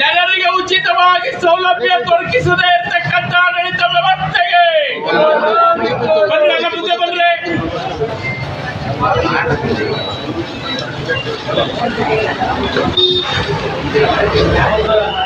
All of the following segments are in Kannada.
ಜನರಿಗೆ ಉಚಿತವಾಗಿ ಸೌಲಭ್ಯ ದೊರಕಿಸದೇ ಇರತಕ್ಕಂಥ ಆಡಳಿತ ವ್ಯವಸ್ಥೆಗೆ ಮುಂದೆ ಬಂದ್ರೆ Thank.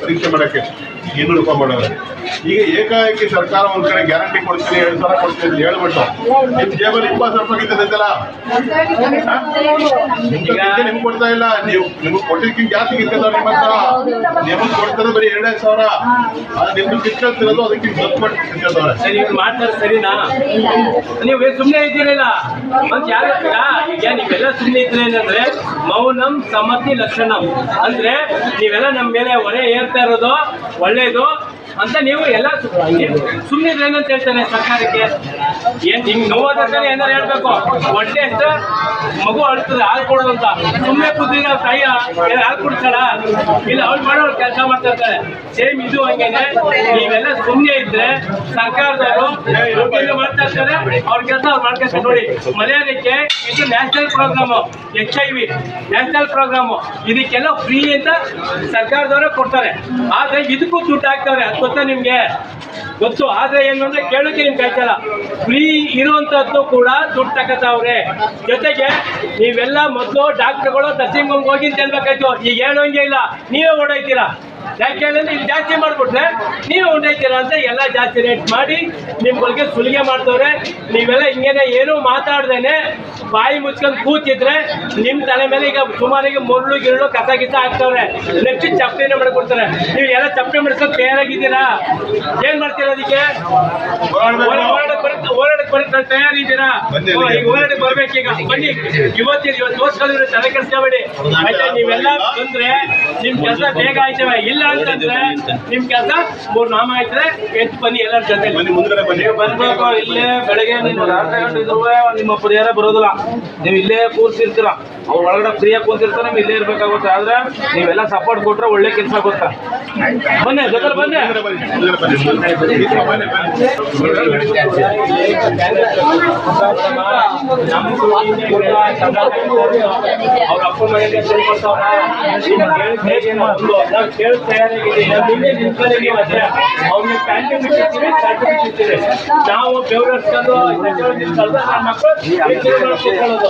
ಪರೀಕ್ಷೆ ಮಾಡಕ್ಕೆ ಇನ್ನೂರು ರೂಪ ಮಾಡೋದು? ಈಗ ಏಕಾಏಕಿ ಸರ್ಕಾರ ಒಂದ್ ಕಡೆ ಗ್ಯಾರಂಟಿ ಕೊಡ್ತೀನಿ, ಎರಡು ಸಾವಿರ ಕೊಡ್ತೀನಿ ಅಂತ ಹೇಳ್ಬಿಟ್ಟು ನಿಮ್ ಜೇಬಲ್ಲಿ ಇಪ್ಪತ್ತು ರೂಪಾಯಿ ಗಿತ್ತದೈತಲ್ಲ ನಿಮ್ಗೆ ಕೊಡ್ತಾ ಇಲ್ಲ? ನೀವು ನಿಮ್ಗೆ ಕೊಟ್ಟಿದ್ದಕ್ಕಿಂತ ಜಾಸ್ತಿ ಗಿತ್ತದ ನಿಮ್ಮ ಹತ್ರ. ನಿಮ್ಗೆ ಕೊಡ್ತಾರೆ ಬರೀ ಎರಡೇ ಸಾವಿರ. ಅದು ನಿಮ್ಗೆ ಕಿತ್ಕೊಳ್ತಿರೋದು ಅದಕ್ಕಿಂತ ಮಾಡ್ತಾರೆ ಸರಿನಾ? ನೀವು ಸುಮ್ಮನೆ ಇದ್ದೀರಲ್ಲ? ಮತ್ತೆ ಯಾರು ನೀವೆಲ್ಲ ಸುಮ್ಮನೆ ಇದ್ರೆ ಏನಂದ್ರೆ ಮೌನಂ ಸಮತಿ ಲಕ್ಷಣಂ. ಅಂದ್ರೆ ನೀವೆಲ್ಲ ನಮ್ಮ ಮೇಲೆ ಹೊರೆ ಏರ್ತಾ ಇರೋದು ಒಳ್ಳೇದು ಅಂತ ನೀವು ಎಲ್ಲ ಸುಮ್ಮನೆ ಏನಂತ ಹೇಳ್ತಾರೆ ಸರ್ಕಾರಕ್ಕೆ? ಏನ್ ನಿಮ್ಗೆ ನೋವಾದ್ರೆ ಏನಾರು ಹೇಳ್ಬೇಕು? ಹೊಟ್ಟೆ ಅಂತ ಮಗು ಅಳ್ತದೆ, ಹಾಲು ಕೊಡೋದು ಅಂತ. ಸುಮ್ಮನೆ ಕೂತಿದ್ರೆ ನಾವು ತಾಯಿ ಹಾಲು ಕುಡಿಸ್ತಾಳ ಇಲ್ಲ ಅವ್ರು ಮಾಡೋರು ಕೆಲಸ ಮಾಡ್ತಾ ಇರ್ತಾರೆ. ಸೇಮ್ ಇದು ಹಂಗೇನೆ. ನೀವೆಲ್ಲ ಸುಮ್ಮನೆ ಇದ್ರೆ ಸರ್ಕಾರದವರು ಮಾಡ್ತಾ ಇರ್ತಾರೆ, ಅವ್ರ ಕೆಲಸ ಅವ್ರು ಮಾಡ್ಕೊಳ್ತಾರೆ ನೋಡಿ ಮಲಯಾಳಕ್ಕೆ ಇದು national programme H I V national programme ಇದಕ್ಕೆಲ್ಲ ಫ್ರೀ ಅಂತ ಸರ್ಕಾರದವರೇ ಕೊಡ್ತಾರೆ. ಆದ್ರೆ ಇದಕ್ಕೂ ದುಡ್ಡು ಹಾಕ್ತಾರೆ. ಅದು ಗೊತ್ತಾ ನಿಮ್ಗೆ? ಗೊತ್ತು. ಆದ್ರೆ ಏನು ಅಂದ್ರೆ ಕೇಳೋಕೆ ನಿಮ್ಗೆ ಕಾಯ್ತಲ್ಲ ಫ್ರೀ ಇರುವಂತದ್ದು ಕೂಡ ದುಡ್ಡು ತಗೋತಾವ್ರೆ. ಜೊತೆಗೆ ನೀವೆಲ್ಲ ಮೊದಲು ಡಾಕ್ಟರ್ಗಳು, ನರ್ಸಿಂಗ್ ಹೋಗಿ ಅಂತ ಹೇಳ್ಬೇಕಾಯ್ತು. ಈಗ ಹೇಳೋಂಗೆ ಇಲ್ಲ. ನೀವೇ ಓಡಾಯ್ತೀರಾ? ಯಾಕೆ ಹೇಳಿದ್ರೆ ಇಲ್ಲಿ ಜಾಸ್ತಿ ಮಾಡ್ಬಿಟ್ರೆ ನೀವು ಉಂಡೈತೀರಾ ಅಂತ ಎಲ್ಲ ಜಾಸ್ತಿ ರೇಟ್ ಮಾಡಿ ನಿಮ್ಗಳಿಗೆ ಸುಲಿಗೆ ಮಾಡ್ತವ್ರೆ. ನೀವೆಲ್ಲ ಹಿಂಗೇನೆ ಏನೂ ಮಾತಾಡ್ದೇನೆ ಬಾಯಿ ಮುಚ್ಕೊಂಡು ಕೂತಿದ್ರೆ ನಿಮ್ಮ ತಲೆ ಮೇಲೆ ಈಗ ಸುಮಾರಿಗೆ ಮುರುಳು ಗಿರುಳು ಕಸ ಗಿಸ ಹಾಕ್ತವ್ರೆ. ನೆಕ್ಸ್ಟ್ ಚಪ್ಪಲಿನ ಮಾಡ್ಕೊಡ್ತಾರೆ. ನೀವು ಎಲ್ಲ ಚಪ್ಪಲಿ ಮಾಡ್ಕೊಂಡು ತಯಾರಾಗಿದ್ದೀರಾ? ಏನ್ ಮಾಡ್ತೀರಾ ಅದಕ್ಕೆ? ಹೋರಾಟಕ್ಕೆ ಬರುತ್ತೆ ತಯಾರಿದ್ದೀರಾ? ಈಗ ಓಡಾಡಕ್ ಬರ್ಬೇಕೀಗ. ಬನ್ನಿ. ಇವತ್ತಿನ ಇವತ್ತು ದೋಸ್ಗಳಿದ್ರೆ ತಲೆ ಕೆಡಿಸ್ಕೋಬೇಡಿ. ಆಯ್ತಾ? ನೀವೆಲ್ಲ ಬಂದ್ರೆ ನಿಮ್ ಕೆಲಸ ಬೇಗ ಆಯ್ತವೆ. ಇಲ್ಲ ಅಂತಂದ್ರೆ ನಿಮ್ ಕೆಲಸ ಮೂರ್ ನಾಮ ಆಯ್ತದೆ ಎದ್ದು ಬನ್ನಿ ಎಲ್ಲರ ಜೊತೆ ಬನ್ನಿ ಮುಂದ್ಗಡೆ ಬನ್ನಿ. ನೀವು ಬರ್ಬೇಕು ಇಲ್ಲೇ ಬೆಳಗ್ಗೆ ನೀವು ರಾತ್ರಿ ಗಂಟೆ ಇದ್ರೂ ನಿಮ್ಮ ಪರಿಹಾರ ಬರೋದಿಲ್ಲ. ನೀವು ಇಲ್ಲೇ ಕೂರ್ಸಿರ್ತೀರ. ಅವ್ರು ಒಳಗಡೆ ಫ್ರೀಯಾಗಿ ಕೂತಿರ್ತಾರೆ ನೀವು ಇಲ್ಲೇ ಇರ್ಬೇಕಾಗುತ್ತೆ. ಆದ್ರೆ ನೀವೆಲ್ಲ ಸಪೋರ್ಟ್ ಕೊಟ್ರೆ ಒಳ್ಳೆ ಕೆಲಸ ಗೊತ್ತಾ ಬನ್ನಿ ಜೊತೆ ಬನ್ನಿ. ಅವ್ರ ಅಪ್ಪ ಮನೆಗೆ ಅವ್ರಿಗೆ ಪ್ಯಾಂಟ್ ಸರ್ಟಿಫಿಕೇಟ್ ನಾವು ಬೆವರಿಸ್ಕೊಂಡು ನಮ್ಮ ಮಕ್ಕಳು ಕೂತ್ಕೊಳ್ಳೋದು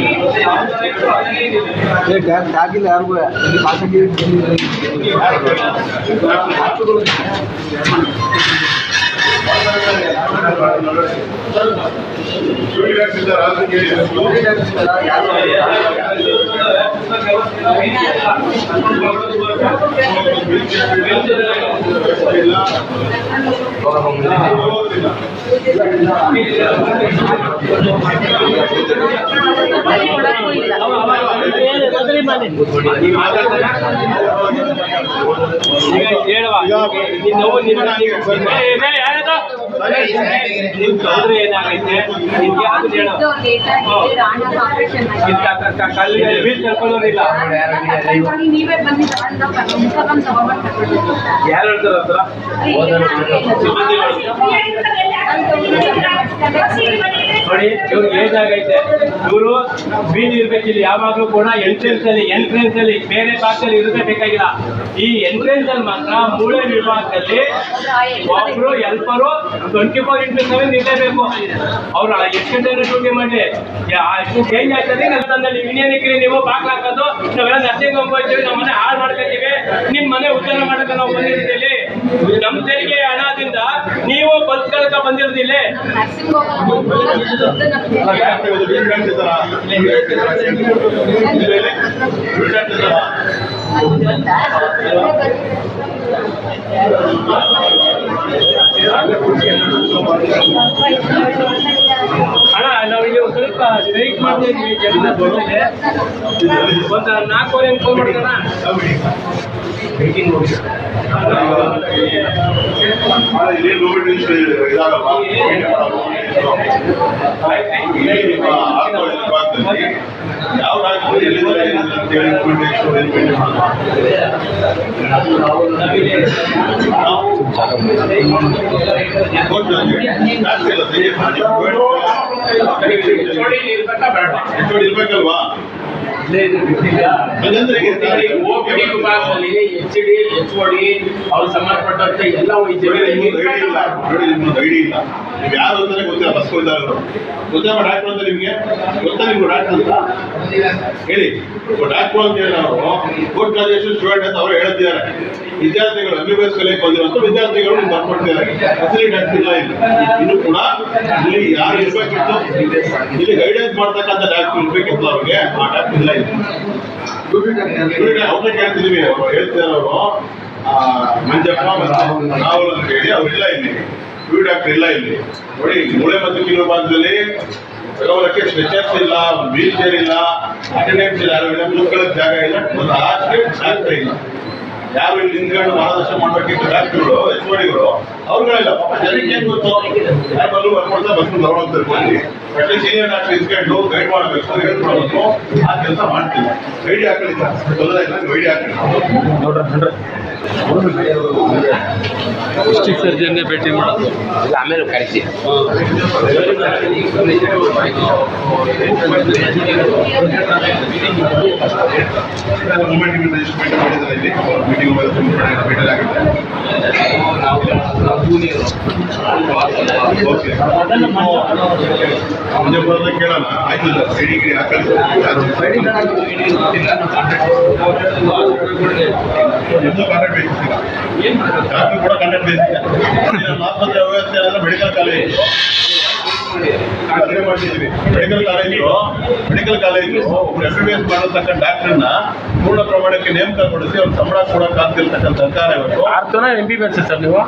ಆಗಿಲ್ಲ ಯಾರಿಗೂ ಖಾಸಗಿ ಈಗ ಹೇಳುವ ನಿನ್ನ- ನೀನು- ತೊಂದರೆ ಏನಾಗೈತೆ? ಹೇಳು? ಕಲ್ಲಿ ವೀಲ್ ಯಾರು ಹೇಳ್ತಾರ ಹತ್ರ ನೋಡಿ ಇವ್ರಿಗೆ ಏಜ್ ಆಗೈತೆ. ಇವರು ಬೀದಿ ಇರ್ಬೇಕಿಲ್ಲ ಯಾವಾಗ್ಲೂ ಕೂಡ ಎಂಟ್ರೆನ್ಸ್ ಅಲ್ಲಿ ಎಂಟ್ರೆನ್ಸ್ ಅಲ್ಲಿ ಬೇರೆ ಭಾಗದಲ್ಲಿ ಇರುತ್ತೆ ಬೇಕಾಗಿಲ್ಲ. ಈ ಎಂಟ್ರೆನ್ಸ್ ಅಲ್ಲಿ ಮಾತ್ರ ಮೂಳೆ ವಿಭಾಗದಲ್ಲಿ ಒಬ್ರು helper twenty four into seven ಇರಲೇಬೇಕು ಅವ್ರು ಎಷ್ಟು ಗಂಟೆ ಡ್ಯೂಟಿ ಮಾಡಿ ಅಷ್ಟು ಚೇಂಜ್ ಆಗ್ತದೆ ತಂದೆ ಇನ್ನೇನಕ್ಕೆ ನೀವು ಬಾಗ್ಲ ಹಾಕೋದು ನಾವೆಲ್ಲ ನರ್ಸಿಂಗ್ ಹೋಮ್ ಹೋಗ್ತೀವಿ ನಮ್ಮ ಮನೆ ಹಾಳು ಮಾಡ್ಕೊತೀವಿ ನಿಮ್ಮ ಮನೆ ಉದ್ಧಾರ ಮಾಡಕ್ಕೆ ನಾವು ಬಂದಿರ್ತೀವಿ ನಮ್ಮ ತೆರಿಗೆ ಹಣದಿಂದ ನೀವು ಬದುಕಲ್ಕ ಬಂದಿರೋದಿಲ್ಲ ನರ್ಸಿಂಗ್ ಹೋಗೋದು ಅಣ್ಣ ನಾವು ಇಲ್ಲಿ ಒಂದ್ ಸ್ವಲ್ಪ ಸ್ಟ್ರೈಕ್ ಮಾಡ್ತಾ ಇದ್ವಿ ಜನ ಬಂದಿದೆ. ಒಂದು ನಾಲ್ಕೂವರೆ ಹಂಗೆ ಫೋನ್ ಮಾಡ್ತಾನ ಅಲ್ಲ, ಯಾವ ರಾಜ್ಯದಲ್ಲಿ ಎಲ್ಲಿದ್ದಾರೆ ಅಂತ ಹೇಳಿ ಗೌರ್ಮೆಂಟ್ ಎಷ್ಟು ರೆಕಮೆಂಡ್ ನಾವು ಇರ್ಬೇಕಲ್ವಾ? ಓಪಿಡಿ ವಿಭಾಗದಲ್ಲಿ ಎಚ್ ಡಿ ಎಚ್ ಡಿ ಅವ್ರು ಸಂಬಂಧಪಟ್ಟಂತೆ ಎಲ್ಲ ನಿಮ್ಗೊಂದು ಐಡಿ ಇಲ್ಲ. ನೀವು ಯಾರು ಅಂತಾನೆ ಗೊತ್ತಿಲ್ಲ ಬಸ್ ಇದ್ದಾರೆ ಗೊತ್ತಾ ಡಾಕ್ಟರ್ ಅಂತ ನಿಮ್ಗೆ? ಗೊತ್ತಾ ನಿಮ್ಗೆ ಡಾಕ್ಟರ್ ಅಂತ? ಹೇಳಿ. ಡಾಕ್ಟರ್ ಅಂತ ಹೇಳಿ ನಾವು. ಕೋರ್ಟ್ ಕಾರ್ಯದರ್ಶಿ ಸ್ಟೂಡೆಂಟ್ ಅಂತ ಅವರು ಹೇಳ್ತಿದ್ದಾರೆ. ವಿದ್ಯಾರ್ಥಿಗಳು ಎಂ ಬಿ ಬಿ ಎಸ್ ಕಲಿಯಕ್ಕೆ ಬಂದಿರುವಂತ ವಿದ್ಯಾರ್ಥಿಗಳು ನೀವು ಬರ್ಕೊಡ್ತಿದ್ದಾರೆ. ಅಸಲಿ ಡಾಕ್ಟರ್ ಇಲ್ಲ ಇನ್ನು ಕೂಡ ಇಲ್ಲಿ ಯಾರು ಇರ್ಬೇಕಿತ್ತು? ಇಲ್ಲಿ ಗೈಡೆನ್ಸ್ ಮಾಡ್ತಕ್ಕಂಥ ಡಾಕ್ಟರ್ ಇರ್ಬೇಕಿತ್ತು ಅವ್ರಿಗೆ. ಆ ಡಾಕ್ಟರ್ ಇಲ್ಲ ಇಲ್ಲಿ. ಅವ್ರನ್ನ ಕೇಳ್ತಿದೀವಿ. ಅವರು ಹೇಳ್ತಿದ್ದಾರೆ ಅವರು. ಮಂಜಪ್ಪ ರಾಹುಲ್ ಅಂತ ಹೇಳಿ ಅವ್ರಿಲ್ಲ ಇಲ್ಲಿ ಯು ಡಾಕ್ಟರ್ ಇಲ್ಲ ಇಲ್ಲಿ. ನೋಡಿ, ಮೂಳೆ ಮತ್ತು ಕಿಲೋ ಭಾಗದಲ್ಲಿ ಕೆಲವರಕ್ಕೆ ಸ್ಟ್ರೆಚರ್ಸ್ ಇಲ್ಲ ವೀಲ್ ಚೇರ್ ಇಲ್ಲ. ಅಟೆಂಡೆನ್ಸ್ ಇಲ್ಲ ಜಾಗ ಇಲ್ಲ. ಒಂದು ಆಸ್ತಿ ಡಾಕ್ಟರ್ ಇಲ್ಲ. ಯಾರು ಇಲ್ಲಿ ನಿಂತ್ಕೊಂಡು ಮಾರ್ಗದರ್ಶನ ಮಾಡ್ಬೇಕಿತ್ತು ಡಾಕ್ಟರ್ಗಳು, ಎಚ್ ಓಡಿಗಳು ಅವ್ರುಗಳಿಲ್ಲ. ಪಾಪ ಜನಕ್ಕೆ ಏನ್ ಗೊತ್ತು? ಯಾರು ಮಾಡ್ತಾ ಬಸ್ ಗೌರವ ಬನ್ನಿ ಬಟ್ಟೆ ಸೀನಿಯರ್ ಡಾಕ್ಟರ್ ಇಸ್ಕೊಂಡು ಗೈಡ್ ಮಾಡಬೇಕು ಹೇಳಿ ಮಾಡಬೇಕು. ಆ ಕೆಲಸ ಮಾಡ್ತೀವಿ. ಗೈಡ್ ಹಾಕಲಿಲ್ಲ ತೊಂದರೆ ಇಲ್ಲ ಐಡಿ ಹಾಕೊಳ್ಳಿ ನೋಡ್ರಿ ಡಿಸ್ಟ್ರಿಕ್ಟ್ ಸರ್ಜನ್ನೇ ಭೇಟಿ ಮಾಡೋದು? ಆಮೇಲೆ ಕಳಿಸಿ. ಮೂಮೆಂಟ್ ರಿಜಿಸ್ಟ್ಮೆಂಟ್ ಮಾಡಿದ್ದಾರೆ ಇಲ್ಲಿ. ಮೀಟಿಂಗ್ ಮೀಟಿಂಗ್ ಆಗುತ್ತೆ. ಓಕೆ ಮುಂದೆ ಬರೋದ ಕೇಳೋಣ ಆಗಿಲ್ಲ ಹಾಕೊಳ್ಳಿ ಯಾರು ನಿಮ್ದು ಕಾಂಟ್ಯಾಕ್ಟ್ ಬೇಕಿಲ್ಲ ಡಾಕ್ಟರ್ ಕೂಡ ಕಾಂಟ್ಯಾಕ್ಟ್ ಬೇಕಿಲ್ಲ ವ್ಯವಸ್ಥೆ ಎಲ್ಲ medical college medical college medical college ಒಬ್ರು ಎಂ ಬಿ ಬಿ ಎಸ್ ಮಾಡತಕ್ಕ ಡಾಕ್ಟರ್ನ ಪೂರ್ಣ ಪ್ರಮಾಣಕ್ಕೆ ನೇಮಕಗೊಳಿಸಿ ಅವ್ರ ಸಂಬಳ ಕೊಡೋಕೆ ಆಗ್ತಿರ್ತಕ್ಕಂಥ ಸರ್ಕಾರ ಇವತ್ತು. M B B S sir ನೀವು?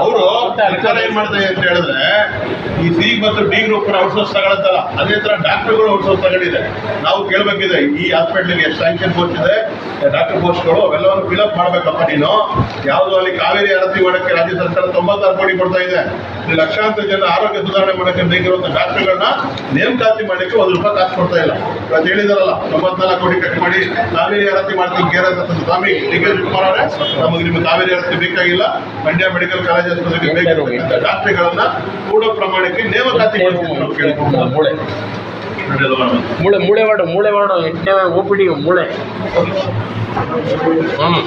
ಅವರು ಸರ್ಕಾರ ಏನ್ ಮಾಡ್ತಾರೆ ಅಂತ ಹೇಳಿದ್ರೆ ಈ ಸಿ ಮತ್ತು ಡಿ ಗ್ರೂಪ್ ಔಟ್ಸೋರ್ಸ್ ತಗೊಳತ್ತಲ್ಲ. ಅದೇ ತರ ಡಾಕ್ಟರ್ಗಳು ಔಟ್ಸೋರ್ಸ್ ತಗೊಂಡಿದೆ ನಾವು ಕೇಳಬೇಕಿದೆ ಈ ಹಾಸ್ಪಿಟ್ಲಿಗೆ ಎಷ್ಟು ಸ್ಯಾಂಕ್ಷನ್ ಪೋಸ್ಟ್ ಇದೆ ಡಾಕ್ಟರ್ ಪೋಸ್ಟ್ಗಳು ಅವೆಲ್ಲವನ್ನು ಫಿಲಪ್ ಮಾಡಬೇಕಪ್ಪ ನೀನು. ಯಾವುದು ಅಲ್ಲಿ ಕಾವೇರಿ ಆರತಿ ಮಾಡಕ್ಕೆ ರಾಜ್ಯ ಸರ್ಕಾರ ತೊಂಬತ್ತಾರು ಕೋಟಿ ಕೊಡ್ತಾ ಇದೆ. ಲಕ್ಷಾಂತರ ಜನ ಆರೋಗ್ಯ ಸುಧಾರಣೆ ಮಾಡಕ್ಕೆ ಬೇಕಿರುವಂಥ ಡಾಕ್ಟರ್ಗಳನ್ನ ನೇಮಕಾತಿ ಮಾಡಲಿಕ್ಕೆ ಒಂದು ರೂಪಾಯಿ ಕಾಸು ಕೊಡ್ತಾ ಇಲ್ಲ. ಇವತ್ತು ಹೇಳಿದಾರಲ್ಲ ತೊಂಬತ್ನಾಲ್ಕು ಕೋಟಿ ಕಟ್ ಮಾಡಿ ಕಾವೇರಿ ಆರತಿ ಮಾಡ್ತೀವಿ ಕೇರ್ ಅಂತ ಸ್ವಾಮಿ ಡಿ ಕೆ ಶಿವಕುಮಾರ್ ನಮಗೆ ನಿಮ್ಮ ಕಾವೇರಿ ಆರತಿ ಬೇಕಾಗಿಲ್ಲ ಮಂಡ್ಯ ಮೆಡಿಕಲ್ ಕಾಲೇಜ್ ಆಸ್ಪತ್ರೆಗೆ ಬೇಕಿರುವಂತಹ ಡಾಕ್ಟರ್ಗಳನ್ನ ಕೂಡ ಪ್ರಮಾಣಕ್ಕೆ ನೇಮಕಾತಿ ಮಾಡ್ತೀವಿ ನಾವು ಕೇಳ್ಕೊಂಡು ಮೂಳೆ. ಮೂಳೆ ಮಾಡು ಮೂಳೆ ಮಾಡು ಎಂಟನೇ ಓ ಪಿ ಡಿ ಮೂಳೆ. ಹ್ಞೂ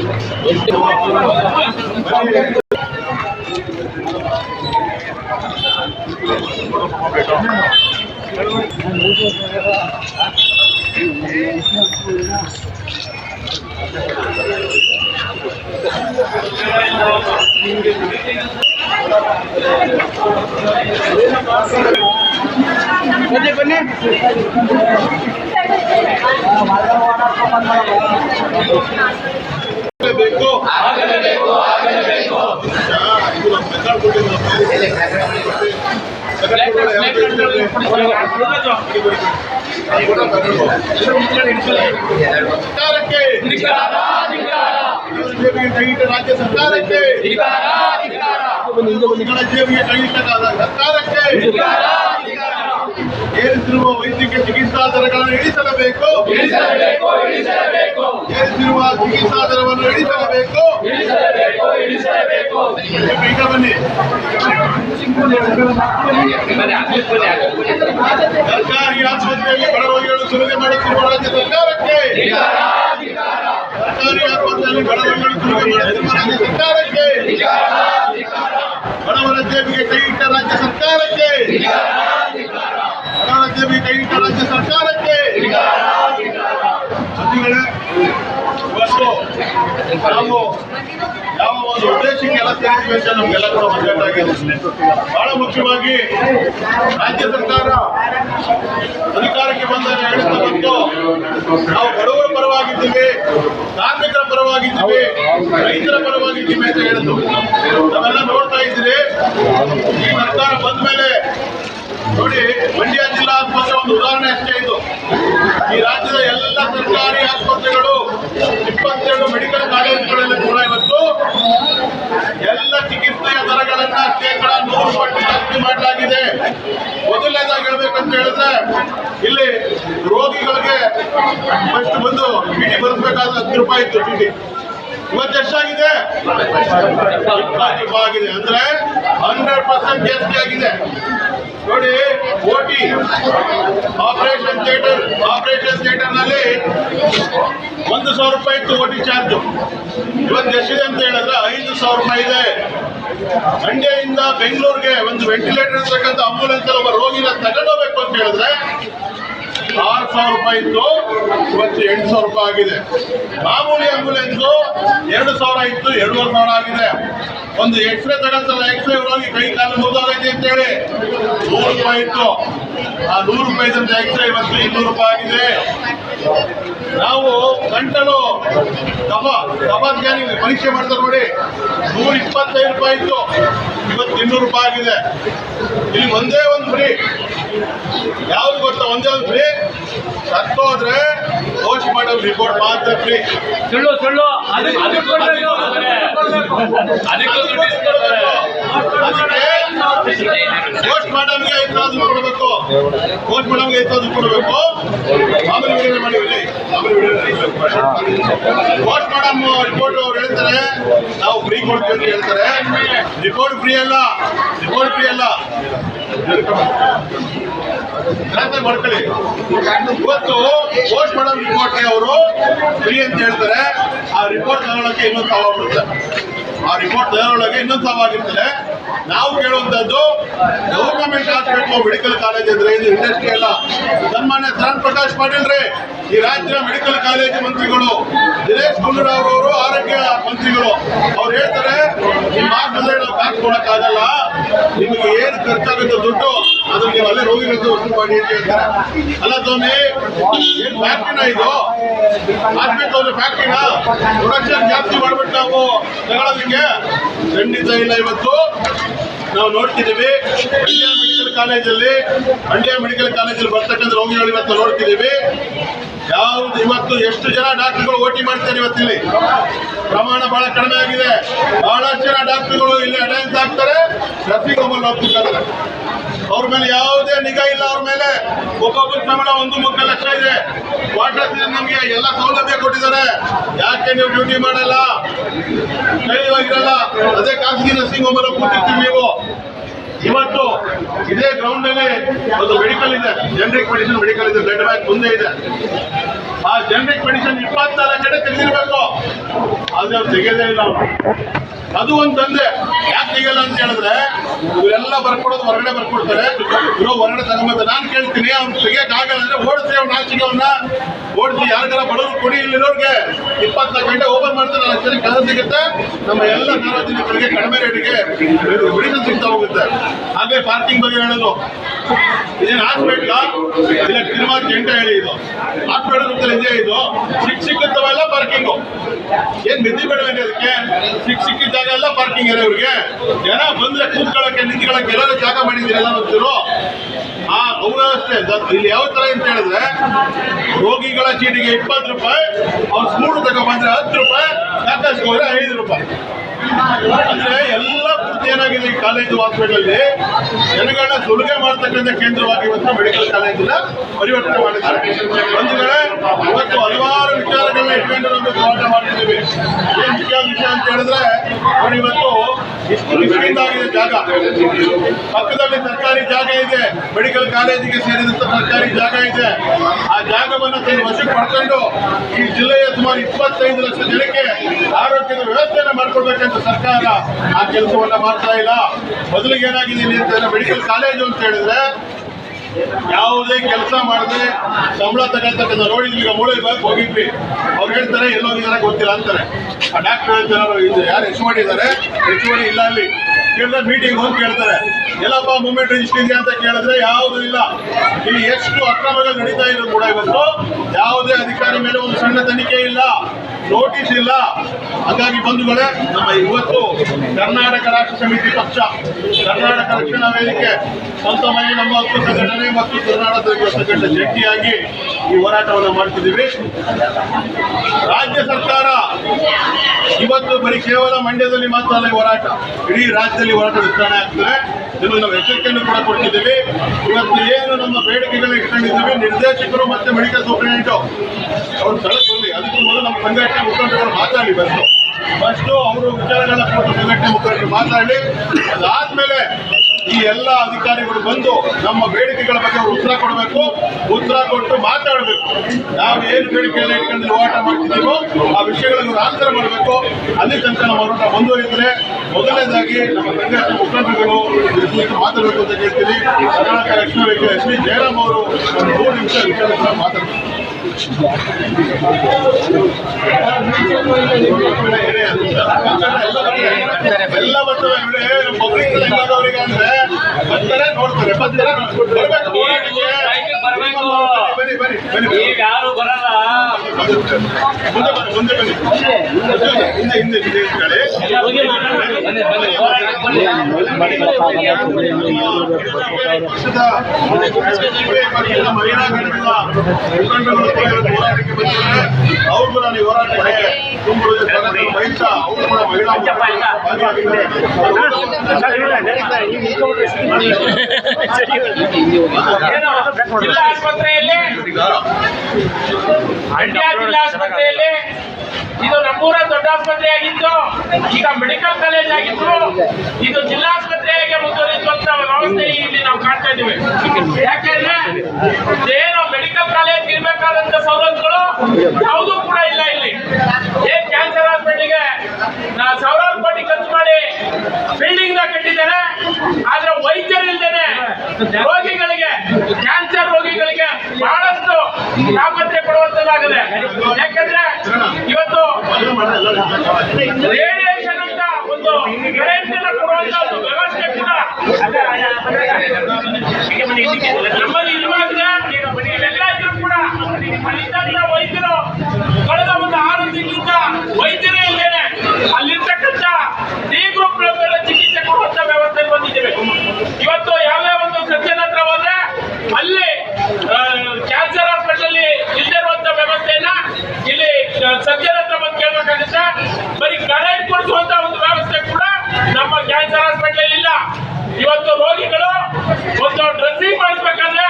ಬೇಕು ಆಗಲೇಬೇಕು ಆಗಲೇಬೇಕು ಇದು ನಮ್ಮ ಸರ್ಕಾರ ಕೊಟ್ಟಿದ್ದು ಸರ್ಕಾರಕ್ಕೆ ರಾಜ್ಯ ಸರ್ಕಾರಕ್ಕೆ ಜೇಬಿಗೆ ಕೈ ಇಟ್ಟಕ್ಕಾದ ಸರ್ಕಾರಕ್ಕೆ ಏರಿಸಿರುವ ವೈದ್ಯಕೀಯ ಚಿಕಿತ್ಸಾ ದರಗಳನ್ನು ಇಳಿಸಲಬೇಕು ಏರಿಸಿರುವ ಚಿಕಿತ್ಸಾ ದರವನ್ನು ಇಳಿಸಲಬೇಕು ಈಗ ಬನ್ನಿ. ಸರ್ಕಾರಿ ಆಸ್ಪತ್ರೆಯಲ್ಲಿ ಬಡ ರೋಗಿಗಳು ಸುಲಿಗೆ ಮಾಡುತ್ತಿರುವ ರಾಜ್ಯ ಸರ್ಕಾರಕ್ಕೆ. ಸರ್ಕಾರಿ ಆಸ್ಪತ್ರೆಯಲ್ಲಿ ಬಡ ರೋಗಿಗಳು ಸುಲಿಗೆ ಮಾಡುತ್ತಿರುವ ರಾಜ್ಯ ಸರ್ಕಾರಕ್ಕೆ. ಬಡವರ ಜೇಬಿಗೆ ಕೈ ಇಟ್ಟ ರಾಜ್ಯ ಸರ್ಕಾರಕ್ಕೆ. ಜೇಬಿಗೆ ರಾಜ್ಯ ಸರ್ಕಾರಕ್ಕೆ. ಇವತ್ತು ನಾವು ಯಾವ ಒಂದು ಉದ್ದೇಶಕ್ಕೆ ಎಲ್ಲ ಸೇರಿದ್ವಿ ಅಂತ ನಮ್ಗೆಲ್ಲ ಕೂಡ ಗೊತ್ತಾಗಿದೆ ಬಹಳ ಮುಖ್ಯವಾಗಿ ರಾಜ್ಯ ಸರ್ಕಾರ ಅಧಿಕಾರಕ್ಕೆ ಬಂದ ನಾವು ಬಡವರ ಪರವಾಗಿದ್ದೀವಿ, ಕಾರ್ಮಿಕರ ಪರವಾಗಿದ್ದೀವಿ, ರೈತರ ಪರವಾಗಿದ್ದೀವಿ ಅಂತ ಹೇಳಿದ್ರು ನಾವೆಲ್ಲ ನೋಡ್ತಾ ಇದ್ದೀರಿ, ಈ ಸರ್ಕಾರ ಬಂದ ಮೇಲೆ ನೋಡಿ, ಮಂಡ್ಯ ಜಿಲ್ಲಾ ಆಸ್ಪತ್ರೆ ಒಂದು ಉದಾಹರಣೆ ಅಷ್ಟೇ ಇದು. ಈ ರಾಜ್ಯದ ಎಲ್ಲ ಸರ್ಕಾರಿ ಆಸ್ಪತ್ರೆಗಳು ಇಪ್ಪತ್ತೆರಡು ಮೆಡಿಕಲ್ ಕಾಲೇಜುಗಳಲ್ಲಿ ಕೂಡ ಇವತ್ತು ಎಲ್ಲ ಚಿಕಿತ್ಸೆಯ ದರಗಳನ್ನ ಶೇಕಡ ನೂರು ಪಟ್ಟು ಜಾಸ್ತಿ ಮಾಡಲಾಗಿದೆ. ಮೊದಲನೇದಾಗಿ ಹೇಳ್ಬೇಕಂತ ಹೇಳಿದ್ರೆ, ಇಲ್ಲಿ ರೋಗಿಗಳಿಗೆ ಫಸ್ಟ್ ಬಂದು ಚೀಟಿ ಬರೆಸ್ಬೇಕಾದ್ರೆ ಹತ್ತು ರೂಪಾಯಿ ಇತ್ತು ಚೀಟಿ ಇವತ್ತು ಎಷ್ಟಾಗಿದೆ ಆಗಿದೆ. ಅಂದ್ರೆ ಹಂಡ್ರೆಡ್ ಪರ್ಸೆಂಟ್ ಜಾಸ್ತಿ ಆಗಿದೆ. ನೋಡಿ ಓಟಿ ಆಪರೇಷನ್ ಥಿಯೇಟರ್ ಆಪರೇಷನ್ ಥಿಯೇಟರ್ನಲ್ಲಿ ಒಂದು ಸಾವಿರ ರೂಪಾಯಿ ಇತ್ತು ಓಟಿ ಚಾರ್ಜ್ ಇವತ್ತು ಎಷ್ಟಿದೆ ಅಂತ ಹೇಳಿದ್ರೆ ಐದು ಸಾವಿರ ರೂಪಾಯಿ ಇದೆ. ಮಂಡ್ಯದಿಂದ ಬೆಂಗಳೂರಿಗೆ ಒಂದು ವೆಂಟಿಲೇಟರ್ ಇರ್ತಕ್ಕಂಥ ಆಂಬುಲೆನ್ಸ್ ಒಬ್ಬ ರೋಗಿನ ತಗೊಂಡೋಗ್ಬೇಕು ಅಂತ ಹೇಳಿದ್ರೆ ಆರು ಸಾವಿರ ರೂಪಾಯಿ ಇತ್ತು. ಇವತ್ತು ಎಂಟು ಸಾವಿರ ರೂಪಾಯಿ ಆಗಿದೆ. ಮಾಮೂಲಿ ಆಂಬುಲೆನ್ಸ್ ಎರಡು ಸಾವಿರ ಇತ್ತು, ಎರಡೂವರೆ ಸಾವಿರ ಆಗಿದೆ. ಒಂದು ಎಕ್ಸ್ರೇ ತಗೊಂತಲ್ಲ ಎಕ್ಸ್ರೇ ಹೋಗಿ ಕೈ ಕಾಲು ಮುರಿದೋಗೈತೆ ಅಂತೇಳಿ. ನೂರು ರೂಪಾಯಿ ಇತ್ತು. ಆ ನೂರು ರೂಪಾಯಿ ಇದ್ದಂತ ಎಕ್ಸ್ರೇ ಇವತ್ತು ಇನ್ನೂರು ರೂಪಾಯಿ ಆಗಿದೆ. ನಾವು ಗಂಟಲು ಕಫ ಸ್ಕ್ಯಾನಿಂಗ್ ಪರೀಕ್ಷೆ ಮಾಡ್ತಾರೆ ನೋಡಿ. ನೂರ ಇಪ್ಪತ್ತೈದು ರೂಪಾಯಿ ಇತ್ತು. ಇನ್ನೂರು ರೂಪಾಯಿ ಆಗಿದೆ. ಇಲ್ಲಿ ಒಂದೇ ಒಂದು ಫ್ರೀ ಯಾವ್ದು ಗೊತ್ತಾ? ಒಂದೇ ಒಂದು ಫ್ರೀ ಸತ್ತೋದ್ರೆ ಪೋಸ್ಟ್ ಮಾಡೋ ರಿಪೋರ್ಟ್ ಮಾತ್ರ ಫ್ರೀ ಸುಳ್ಳು ಸುಳ್ಳು. ಅದಕ್ಕೆ ಅದಕ್ಕೆ ಕೊಡ್ಬೇಕು ಅದಕ್ಕೂ ದುಡ್ಡು ಇಸ್ಕೊಡ್ಬೇಕು. ಪೋಸ್ಟ್ ಮಾಡಮ್ಗೆ ಐದು ಸಾವಿರ ಕೊಡಬೇಕು. ಪೋಸ್ಟ್ ಮಾಡಮ್ಗೆ ಐದು ಸಾವಿರ ಕೊಡಬೇಕು. ಆಮೇಲೆ ವಿಡಿಯೋ ಮಾಡಿ ಪೋಸ್ಟ್ ಮಾಡಮ್ ರಿಪೋರ್ಟ್ ಅವ್ರು ಹೇಳ್ತಾರೆ. ನಾವು ಫ್ರೀ ಕೊಡ್ತೀವಿ ಅಂತ ಹೇಳ್ತಾರೆ. ರಿಪೋರ್ಟ್ ಫ್ರೀ ಅಲ್ಲ. ರಿಪೋರ್ಟ್ ಫ್ರೀ ಅಲ್ಲ. ಜಾಸ್ತಿ ಮಾಡ್ಕೊಳ್ಳಿ ಇವತ್ತು ಪೋಸ್ಟ್ ಮಾಡಮ್ ರಿಪೋರ್ಟ್ ಅವರು ಫ್ರೀ ಅಂತ ಹೇಳ್ತಾರೆ ಆ ರಿಪೋರ್ಟ್ ತಗೊಳ್ಳೋಕೆ ಇನ್ನೊಂದು ಸಾವ ಬರುತ್ತೆ ಆ ರಿಪೋರ್ಟ್ ತಗೊಳ್ಳೋಕೆ ಇನ್ನೊಂದು ಸಾವ ಆಗಿರ್ತದೆ ನಾವು ಕೇಳುವಂತದ್ದು ಗೌರ್ಮೆಂಟ್ ಹಾಸ್ಪಿಟಲ್ ಮೆಡಿಕಲ್ ಕಾಲೇಜ್ ಅಂದ್ರೆ ಇದು ಇಂಡಸ್ಟ್ರಿ ಅಲ್ಲ. ಸನ್ಮಾನ್ಯ ಶರಣ್ ಪ್ರಕಾಶ್ ಪಾಟೀಲ್ ರೀ, ಈ ರಾಜ್ಯ ಮೆಡಿಕಲ್ ಕಾಲೇಜ್ ಮಂತ್ರಿಗಳು, ದಿನೇಶ್ ಗುಂಡೂರಾವ್ ಅವರು ಆರೋಗ್ಯ ಮಂತ್ರಿಗಳು. ಅವ್ರು ಹೇಳ್ತಾರೆ, ನಿಮ್ಮ ಹಾಸ್ಪಿಟಲ್ ನಾವು ಕಾಸು ಕೊಡಕ್ಕಾಗಲ್ಲ ನಿಮಗೆ ಏನು ಖರ್ಚಾಗುತ್ತೋ ದುಡ್ಡು, ಅದನ್ನ ನೀವು ಅಲ್ಲೇ ರೋಗಿಗಳಿಗೆ ವಸೂಲು ಮಾಡಿ ಅಂತ ಹೇಳ್ತಾರೆ. ಅಲ್ಲ ಸ್ವಾಮಿ, ಏನ್ ಫ್ಯಾಕ್ಟ್ರಿನ ಇದು? ಹಾಸ್ಪಿಟಲ್ ಫ್ಯಾಕ್ಟ್ರಿನ ಪ್ರೊಡಕ್ಷನ್ ಜಾಸ್ತಿ ಮಾಡ್ಬಿಟ್ಟು ನಾವು ತಗೊಳ್ಳೋದಕ್ಕೆ ಖಂಡಿತ ಇಲ್ಲ ಇವತ್ತು. ನಾವು ನೋಡ್ತಿದ್ದೀವಿ. ಮಂಡ್ಯ ಮೆಡಿಕಲ್ ಕಾಲೇಜಲ್ಲಿ ಮಂಡ್ಯ ಮೆಡಿಕಲ್ ಕಾಲೇಜಲ್ಲಿ ಬರ್ತಕ್ಕಂಥ ರೋಗಿಗಳು ಇವತ್ತು ನೋಡ್ತಿದ್ದೀವಿ. ಯಾವ್ದು ಇವತ್ತು ಎಷ್ಟು ಜನ ಡಾಕ್ಟರ್ಗಳು ಓಟಿ ಮಾಡ್ತಾರೆ ಇವತ್ತಿಲ್ಲಿ? ಪ್ರಮಾಣ ಬಹಳ ಕಡಿಮೆ ಆಗಿದೆ. ಬಹಳಷ್ಟು ಜನ ಡಾಕ್ಟರ್ಗಳು ಇಲ್ಲಿ ಅಟೆಂಡ್ ಆಗ್ತಾರೆ. ನರ್ಸಿಂಗ್ ಅವ್ರ ಮೇಲೆ ಯಾವುದೇ ನಿಗಾ ಇಲ್ಲ, ಅವ್ರ ಮೇಲೆ ಒಬ್ಬೊಬ್ಬರ ಸಂಬಳ ಒಂದು ಮುಕ್ಕಾಲು ಲಕ್ಷ ಇದೆ. ವಾಟರ್ ನಮ್ಗೆ ಎಲ್ಲ ಸೌಲಭ್ಯ ಕೊಟ್ಟಿದ್ದಾರೆ. ಯಾಕೆ ನೀವು ಡ್ಯೂಟಿ ಮಾಡಲ್ಲ? ಕೈವಾಗಿರಲ್ಲ ಅದೇ ಖಾಸಗಿ ನರ್ಸಿಂಗ್ ಹೋಮಲ್ಲಿ ಕೂತಿರ್ತೀವಿ ನೀವು. ಇವತ್ತು ಇದೇ ಗ್ರೌಂಡ್ನಲ್ಲಿ ಒಂದು ಮೆಡಿಕಲ್ ಇದೆ. ಜನರಿಕ್ ಮೆಡಿಸಿನ್ ಮೆಡಿಕಲ್ ಇದೆ. ಬ್ಲಡ್ ಬ್ಯಾಂಕ್ ಮುಂದೆ ಇದೆ. ಆ ಜನರಿಕ್ ಮೆಡಿಸಿನ್ ಇಪ್ಪತ್ನಾಲ್ಕು ಕಡೆ ತೆಗೆದಿರ್ಬೇಕು. ಆದ್ರೆ ಅವ್ರು ತೆಗೆದೇ ಇಲ್ಲ ಅದು ಒಂದು ತಂದೆ. ಯಾಕೆ ತೆಗೆಯಲ್ಲ ಅಂತ ಹೇಳಿದ್ರೆ, ಇವರೆಲ್ಲ ಬರ್ಕೊಡೋದು ಹೊರಗಡೆ ಬರ್ಕೊಡ್ತಾರೆ. ಇರೋ ಹೊರಗಡೆ ತಗೊಂಬಂದ ನಾನು ಕೇಳ್ತೀನಿ, ಅವ್ನು ತೆಗಿಯಕ್ ಆಗಲ್ಲ ಅಂದ್ರೆ ಓಡಿಸಿ ಅವ್ನ ನಾಚಿಗೆ ಅವನ್ನ ಓಡಿಸಿ ಯಾರಿಗಾರ ಬಡವರು ಕೊಡಿ, ಇಲ್ಲಿರೋರ್ಗೆ ಇಪ್ಪತ್ನಾಲ್ಕು ಗಂಟೆ ಓಪನ್ ಮಾಡ್ತಾರೆ, ನಾಲ್ಕು ಜನ ಕೆಲಸ ಸಿಗುತ್ತೆ ನಮ್ಮ ಎಲ್ಲ ಸಾರ್ವಜನಿಕರಿಗೆ ಕಡಿಮೆ ರೇಟಿಗೆ ಮೆಡಿಸಿನ್ ಸಿಗ್ತಾ ಹೋಗುತ್ತೆ. ಹಾಗೆ ಪಾರ್ಕಿಂಗ್ ಬಗ್ಗೆ ಹೇಳೋದು. ಇದೇನು ಹಾಸ್ಪಿಟ್ಲ ಇಲ್ಲ ತಿರುಮಾ ಎಂಟ ಹೇಳಿ ಇದು? ಹಾಸ್ಪಿಟಲ್ ಇದೆ? ಇದು ಸಿಕ್ ಸಿಕ್ಕಿದ್ದವೆಲ್ಲ ಪಾರ್ಕಿಂಗು ಏನ್ ನಿಧಿ ಬೇಡವೇನೆ ಅದಕ್ಕೆ? ಸಿಕ್ ಸಿಕ್ಕಿದ್ದಾಗ ಎಲ್ಲ ಪಾರ್ಕಿಂಗ್ ಇದೆ ಅವ್ರಿಗೆ ಜನ ಬಂದ್ರೆ ಕೂತ್ಕೊಳ್ಳಕ್ಕೆ ನಿಂತ್ಕೊಳ್ಳಕ್ಕೆ ಎಲ್ಲರೂ ಜಾಗ ಮಾಡಿದ್ದೀರಲ್ಲ ಗೊತ್ತಿರೋ ಆ ಅವ್ಯವಸ್ಥೆ ಇಲ್ಲಿ ಯಾವ ತರ ಅಂತ ಹೇಳಿದ್ರೆ, ರೋಗಿಗಳ ಚೀಟಿಗೆ ಇಪ್ಪತ್ತು ರೂಪಾಯಿ, ಅವ್ರು ಸ್ಕೂಲ್ ತಗೊಂಡ್ಬಂದ್ರೆ ಹತ್ತು ರೂಪಾಯಿ, ಸಾಕಷ್ಟು ಐದು ರೂಪಾಯಿ. ಅಂದ್ರೆ ಎಲ್ಲ ಏನಾಗಿದೆ ಈ ಕಾಲೇಜು ಹಾಸ್ಪಿಟಲ್ ಜನಗಳನ್ನ ಸುಲಿಗೆ ಮಾಡ್ತಕ್ಕಂಥ ಕೇಂದ್ರವಾಗಿ ಇವತ್ತು ಮೆಡಿಕಲ್ ಕಾಲೇಜಿನ ಪರಿವರ್ತನೆ ಮಾಡಿದ್ದಾರೆ. ಒಂದು ಕಡೆ ಇವತ್ತು ಹಲವಾರು ವಿಚಾರಗಳನ್ನ ಇಟ್ಕೊಂಡು ನಾವು ಹೋರಾಟ ಮಾಡ್ತಿದ್ದೀವಿ. ಏನ್ ಮುಖ್ಯ ವಿಷಯ ಅಂತ ಹೇಳಿದ್ರೆ ಇವತ್ತು ಇಷ್ಟು ಆಗಿದೆ ಜಾಗ. ಪಕ್ಕದಲ್ಲಿ ಸರ್ಕಾರಿ ಜಾಗ ಇದೆ ಮೆಡಿಕಲ್ ಕಾಲೇಜಿಗೆ ಸೇರಿದಂತ ಸರ್ಕಾರಿ ಜಾಗ ಇದೆ ಆ ಜಾಗವನ್ನು ತನ್ನ ವಶಕ್ಕೆ ಪಡ್ಕೊಂಡು ಈ ಜಿಲ್ಲೆಯ ಸುಮಾರು ಇಪ್ಪತ್ತೈದು ಲಕ್ಷ ಜನಕ್ಕೆ ಆರೋಗ್ಯದ ವ್ಯವಸ್ಥೆಯನ್ನು ಮಾಡಿಕೊಡ್ಬೇಕಂತ ಸರ್ಕಾರ ಆ ಕೆಲಸವನ್ನ ಮಾಡ್ತಾ ಇಲ್ಲ ಮೊದಲಿಗೆ ಏನಾಗಿದೆ ಅಂತ ಮೆಡಿಕಲ್ ಕಾಲೇಜು ಅಂತ ಹೇಳಿದ್ರೆ ಯಾವುದೇ ಕೆಲಸ ಮಾಡದೆ ಸಂಬಳ ತಗೊಳ್ತಕ್ಕಂಥ ನೋಡಿದ್ವಿ ಈಗ ಮೂಳೆ ವಿಭಾಗಕ್ಕೆ ಹೋಗಿದ್ವಿ ಅವ್ರು ಹೇಳ್ತಾರೆ ಎಲ್ಲೋಗಿದ್ದಾರೆ ಗೊತ್ತಿಲ್ಲ ಅಂತಾರೆ ಆ ಡಾಕ್ಟರ್ ಹೇಳ್ತಾರೆ ಯಾರು ಹೆಚ್ಚು ಮಾಡಿದ್ದಾರೆ ಹೆಚ್ಚು ಮಾಡಿ ಇಲ್ಲ ಅಲ್ಲಿ ಕೇಳಿದ್ರೆ ಮೀಟಿಂಗ್ ಹೋಗಿ ಕೇಳ್ತಾರೆ. ಎಲ್ಲಪ್ಪ ಮೂವ್ಮೆಂಟ್ ರಿಜಿಸ್ಟರ್ ಇದೆಯಾ ಅಂತ ಕೇಳಿದ್ರೆ ಯಾವುದೂ ಇಲ್ಲ. ಇಲ್ಲಿ ಎಷ್ಟು ಅಕ್ರಮಗಳು ನಡೀತಾ ಇದ್ರು ಕೂಡ ಇವತ್ತು, ಯಾವುದೇ ಅಧಿಕಾರಿ ಮೇಲೆ ಒಂದು ಸಣ್ಣ ತನಿಖೆ ಇಲ್ಲ. ನೋಟಿಸ್ ಇಲ್ಲ. ಹಾಗಾಗಿ ಬಂಧುಗಳೇ, ನಮ್ಮ ಇವತ್ತು ಕರ್ನಾಟಕ ರಾಷ್ಟ್ರ ಸಮಿತಿ ಪಕ್ಷ, ಕರ್ನಾಟಕ ರಕ್ಷಣಾ ವೇದಿಕೆ, ಸ್ವಂತ ಮನೆ, ನಮ್ಮ ಹಕ್ಕು ಸಂಘಟನೆ ಮತ್ತು ಕರ್ನಾಟಕ ಸಂಘಟನೆ ಜಂಟಿಯಾಗಿ ಈ ಹೋರಾಟವನ್ನು ಮಾಡ್ತಿದ್ದೀವಿ. ರಾಜ್ಯ ಸರ್ಕಾರ ಇವತ್ತು ಬರೀ ಕೇವಲ ಮಂಡ್ಯದಲ್ಲಿ ಮಾತ್ರ ಹೋರಾಟ, ಇಡೀ ರಾಜ್ಯದಲ್ಲಿ ಹೋರಾಟ ವಿಸ್ತರಣೆ ಆಗ್ತದೆ. ಇದನ್ನು ನಾವು ಎಚ್ಚರಿಕೆಯನ್ನು ಕೂಡ ಕೊಡ್ತಿದ್ದೀವಿ. ಇವತ್ತು ಏನು ನಮ್ಮ ಬೇಡಿಕೆಗಳನ್ನ ಇಟ್ಕೊಂಡಿದ್ದೀವಿ ನಿರ್ದೇಶಕರು ಮತ್ತೆ ಮೆಡಿಕಲ್ ಸೂಪ್ರಿಂಟೆಂಟ್ ಅವ್ರು. ಸ್ಥಳಕ್ಕೆ ಬರಲಿ. ಅದಕ್ಕೂ ಮೊದಲು ನಮ್ಮ ಸಂಘಟನೆ ಮುಖಂಡರು ಮಾತಾಡಿ ಬಂದು. ಫಸ್ಟು ಅವರು ವಿಚಾರಗಳನ್ನ ಕೊಟ್ಟು ಸಂಘಟನೆ ಮುಖಂಡರು ಮಾತಾಡಿ ಅದಾದ್ಮೇಲೆ ಈ ಎಲ್ಲ ಅಧಿಕಾರಿಗಳು ಬಂದು ನಮ್ಮ ಬೇಡಿಕೆಗಳ ಬಗ್ಗೆ ಉತ್ತರ ಕೊಡಬೇಕು, ಉತ್ತರ ಕೊಟ್ಟು ಮಾತಾಡಬೇಕು. ನಾವು ಏನು ಬೇಡಿಕೆಗಳನ್ನ ಇಟ್ಕೊಂಡು ಹೋರಾಟ ಮಾಡ್ತಿದ್ದೀವೋ, ಆ ವಿಷಯಗಳನ್ನು ಆನ್ಸರ್ ಮಾಡಬೇಕು. ಅಲ್ಲಿ ತನಕ ನಮ್ಮ ಹೋರಾಟ ಮುಂದುವರಿದರೆ ಮೊದಲನೇದಾಗಿ ನಮ್ಮ ಸಂಘದ ಮುಖಂಡರುಗಳು ಮಾತಾಡಬೇಕು ಅಂತ ಕೇಳ್ತೀವಿ. ಕರ್ನಾಟಕ ರಕ್ಷಣಾ ವೇದಿಕೆ ಎಸ್ ಜಯರಾಮ್ ಅವರು ಒಂದು ಮೂರು ನಿಮಿಷ ವಿಚಾರ ಮಾತಾಡಬೇಕು. ಎಲ್ಲ ಬರ್ತವೆ ಇವರೇ ಪಬ್ಲಿಕ್ ಹೆಂಗಾದವರಿಗೆ ಅಂದ್ರೆ ಬರ್ತಾರೆ ನೋಡ್ತಾರೆ ಬರ್ತಾರೆ ಬರ್ಬೇಕು ಹೋರಾಟಕ್ಕೆ. ಬರ್ಬೇಕು. ಈಗ ಯಾರು ಬರಲ್ಲ. ಮುಂದೆ ಬನ್ನಿ ಮುಂದೆ ಬನ್ನಿ. ಹಿಂದೆ ಹಿಂದೆ ಮಹಿಳಾ ಹೋರಾಟಕ್ಕೆ ಬಂದಿದ್ದಾರೆ. ಅವ್ರು ಕೂಡ ಹೋರಾಟಕ್ಕೆ ವಹಿಸ್ತಾ ಅವರು ಕೂಡ ಮಹಿಳಾ ಭಾಗಿಯಾಗಿದ್ದಾರೆ. ಜಿಲ್ಲಾ ಆಸ್ಪತ್ರೆಯಲ್ಲಿ ಮಂಡ್ಯ ಜಿಲ್ಲಾ ಆಸ್ಪತ್ರೆಯಲ್ಲಿ ಇದು ನಮ್ಮೂರ ದೊಡ್ಡ ಆಸ್ಪತ್ರೆ ಆಗಿತ್ತು. ಈಗ ಮೆಡಿಕಲ್ ಕಾಲೇಜ್ ಆಗಿತ್ತು. ಇದು ಜಿಲ್ಲಾ ಆಸ್ಪತ್ರೆಗೆ ಮುಂದುವರಿಸುವಂತ ವ್ಯವಸ್ಥೆ ಇಲ್ಲಿ ನಾವು ಕಾಣ್ತಾ ಇದ್ದೀವಿ. ಯಾಕೆಂದ್ರೆ ಏನು ಮೆಡಿಕಲ್ ಕಾಲೇಜ್ ಇರ್ಬೇಕಾದಂತ ಸವಲತ್ತುಗಳು ಯಾವುದೂ ಕೂಡ ಇಲ್ಲ ಇಲ್ಲಿ. ಏನ್ ಕ್ಯಾನ್ಸರ್ ಹಾಸ್ಪಿಟಲ್ಗೆ ಸಾವಿರಾರು ಕೋಟಿ ಖರ್ಚು ಮಾಡಿ ಬಿಲ್ಡಿಂಗ್ನ ಕಟ್ಟಿದ್ದಾರೆ ಆದ್ರೆ ವೈದ್ಯರು ಇಲ್ದೇನೆ ರೋಗಿಗಳಿಗೆ ಕ್ಯಾನ್ಸರ್ ರೋಗಿಗಳಿಗೆ ಬಹಳಷ್ಟು ತಾಪತ್ರೆ ಕೊಡುವಂತದ್ದಾಗಿದೆ. ಯಾಕಂದ್ರೆ ಇವತ್ತು ರೇಡಿಯೇಷನ್ ಅಂತ ಒಂದು ಕರೆಂಟ್ ಕೊಡುವಂತ ಒಂದು ವ್ಯವಸ್ಥೆ ಕೂಡ ನಮ್ಮಲ್ಲಿ ಇರುವಾಗಲೇ ಇವೆಲ್ಲ ಇದ್ರೂ ಕೂಡ ಅಲ್ಲಿದ್ದಂತ ವೈದ್ಯರು ಕಳೆದ ಒಂದು ಆರು ತಿಂಗಳಿಂದ ವೈದ್ಯರೇ ಇಲ್ಲೇನೆ ಅಲ್ಲಿರ್ತಕ್ಕಂಥ ಡಿ ಗ್ರೂಪ್ ಚಿಕಿತ್ಸೆ ಕೊಡುವಂತ ವ್ಯವಸ್ಥೆ ಬಂದಿದ್ದೇವೆ ಇವತ್ತು ಯಾವ್ಯಾವ ಒಂದು ಸಜ್ಜನ ಹತ್ರ ಹೋದ್ರೆ ಅಲ್ಲಿ ಕ್ಯಾನ್ಸರ್ ಹಾಸ್ಪಿಟಲ್ ಇಲ್ಲದೆ ಇರುವಂತ ವ್ಯವಸ್ಥೆಯನ್ನ ಇಲ್ಲಿ ಸಜ್ಜನ ಕೇಳಬೇಕಾಗುತ್ತೆ ಬರೀ ಕರೆಂಟ್ ಕೊಡಿಸುವಂತ ಒಂದು ವ್ಯವಸ್ಥೆ ಕೂಡ ನಮ್ಮ ಕ್ಯಾನ್ಸರ್ ಹಾಸ್ಪಿಟಲ್ ಇಲ್ಲ. ಇವತ್ತು ರೋಗಿಗಳು ಒಂದು ಡ್ರೆಸ್ಸಿಂಗ್ ಮಾಡಿಸ್ಬೇಕಾದ್ರೆ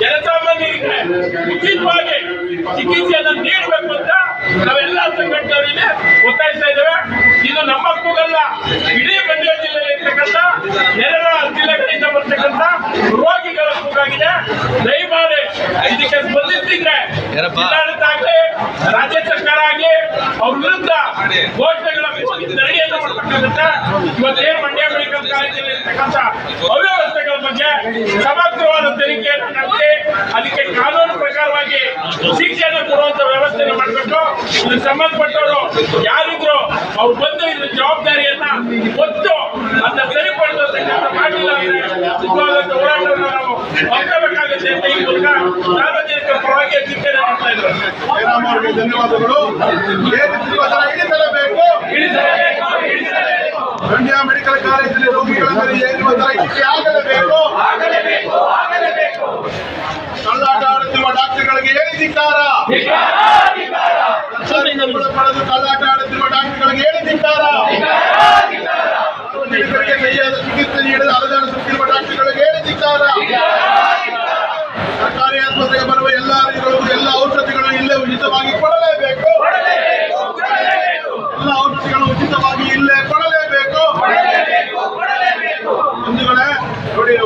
ಜನಸಾಮಾನ್ಯರಿಗೆ ಉಚಿತವಾಗಿ ಚಿಕಿತ್ಸೆಯನ್ನು ನೀಡಬೇಕು ಅಂತ ನಾವೆಲ್ಲ ಸಂಘಟನೆಯಲ್ಲಿ ಒತ್ತಾಯಿಸ್ತಾ ಇದ್ದೇವೆ. ಇದು ನಮ್ಮ ಕೂಗಲ್ಲ ಇಡೀ ಮಂಡ್ಯ ಜಿಲ್ಲೆಯಲ್ಲಿ ಇರ್ತಕ್ಕಂಥ ನೆರೆಯ ಜಿಲ್ಲೆಗಳಿಂದ ಬರ್ತಕ್ಕಂಥ ರೋಗಿಗಳ ಕೂಗಾಗಿದೆ ದಯಮಾಡಿ ಇದಕ್ಕೆ ಸ್ಪಂದಿಸಿದ್ರೆ ಜಿಲ್ಲಾಡಳಿತ ಆಗಲಿ ರಾಜ್ಯ ಸರ್ಕಾರ ಆಗಲಿ ಅವ್ರ ವಿರುದ್ಧ ಘೋಷಣೆಗಳ ನಡೆಯನ್ನು ಮಾಡ್ಬೇಕಾಗುತ್ತೆ ಇವತ್ತೇನು ಮಂಡ್ಯ ಮೆಡಿಕಲ್ ಕಾಲೇಜಿನಲ್ಲಿ ಇರ್ತಕ್ಕಂಥ ಬಗ್ಗೆ ಸಮಗ್ರವಾದ ತನಿಖೆಯನ್ನು ನಡೆಸಿ ಅದಕ್ಕೆ ಕಾನೂನು ಪ್ರಕಾರವಾಗಿ ಶಿಕ್ಷೆಯನ್ನು ಕೊಡುವಂತ ವ್ಯವಸ್ಥೆಯನ್ನು ಮಾಡಬೇಕು ಇದಕ್ಕೆ ಸಂಬಂಧಪಟ್ಟವರು ಯಾರಿದ್ರು ಅವ್ರು ಬಂದು ಇದ್ರ ಜವಾಬ್ದಾರಿಯನ್ನ ಹೊತ್ತು ಅದನ್ನ ಕೆಲಸ ಮಾಡಿಲ್ಲ ಅಂದ್ರೆ ಹೋರಾಟವನ್ನು ನಾವು ಹೊಂದಬೇಕಾಗುತ್ತೆ ಅಂತ ಈ ಮೂಲಕ ಸಾರ್ವಜನಿಕರ ಪರವಾಗಿ ಚಿಂತನೆ ಮಾಡ್ತಾ ಇದ್ದಾರೆ ಧನ್ಯವಾದಗಳು. ಇಳಿಸಲೇಬೇಕು. ಮಂಡ್ಯ ಮೆಡಿಕಲ್ ಕಾಲೇಜಿನ ರೋಗಿಗಳ ಮೇಲೆ ಇಳಿಕೆ ಆಗಲೇಬೇಕು. ಆಗಲೇಬೇಕು ಆಗಲೇಬೇಕು. ಕಳ್ಳಾಟ ಆಡುತ್ತಿರುವ ಡಾಕ್ಟರ್ಗಳಿಗೆ ಏನು ಧಿಕ್ಕಾರ? ಸಂಬಳ ಪಡೆದು ಕಳ್ಳಾಟ ಆಡುತ್ತಿರುವ ಡಾಕ್ಟರ್ಗಳಿಗೆ ಏನು ಧಿಕ್ಕಾರ? ಸಾರ್ವಜನಿಕರಿಗೆ